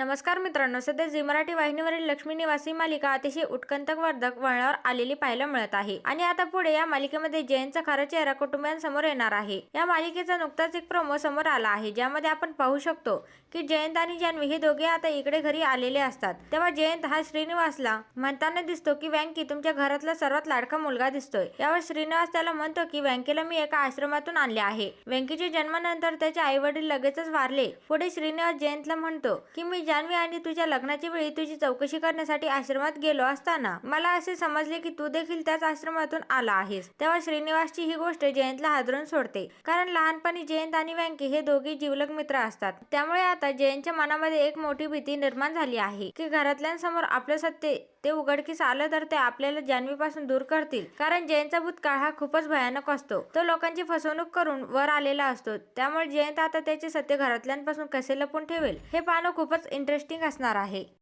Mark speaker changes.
Speaker 1: नमस्कार मित्रांनो सध्या झी मराठी वाहिनीवरील लक्ष्मी निवासी मालिका अतिशय उत्कंठकवर्धक वळणावर आलेली पाहायला मिळत आहे. आणि आता पुढे या मालिकेमध्ये जयंतचा खरा चेहरा कुटुंबियांसमोर येणार आहे. या मालिकेचा नुकताच एक प्रोमो समोर आला आहे ज्यामध्ये आपण पाहू शकतो की जयंत आणि जान्हवी हे दोघे आता इकडे घरी आलेले असतात. तेव्हा जयंत हा श्रीनिवासला म्हणताना दिसतो की व्यंकी तुमच्या घरातला सर्वात लाडका मुलगा दिसतोय. यावर श्रीनिवास त्याला म्हणतो की व्यंकीला मी एका आश्रमातून आणले आहे. व्यंकीच्या जन्मानंतर त्याचे आई वडील लगेचच वारले. पुढे श्रीनिवास जयंतला म्हणतो की मी जान्हवी आणि तुझ्या लग्नाच्या वेळी तुझी चौकशी करण्यासाठी आश्रमात गेलो असताना मला असे समजले की तू देखील त्याच आश्रमातून आला आहेस. तेव्हा श्रीनिवासची ही गोष्ट जयंतला हादरून सोडते. कारण लहानपणी जयंत आणि व्यंकी हे दोघे जिवलग मित्र असतात. त्यामुळे आता जयंतच्या मनामध्ये एक मोठी भीती निर्माण झाली आहे की घरातल्यांसमोर आपलं सत्य ते उघडकीस आलं तर ते आपल्याला जान्हवीपासून दूर करतील. कारण जयंतचा भूतकाळ हा खूपच भयानक असतो. तो लोकांची फसवणूक करून वर आलेला असतो. त्यामुळे जयंत आता त्याचे सत्य घरातल्यांपासून कसे लपून ठेवेल हे पाहणं खूपच इंटरेस्टिंग असणार आहे.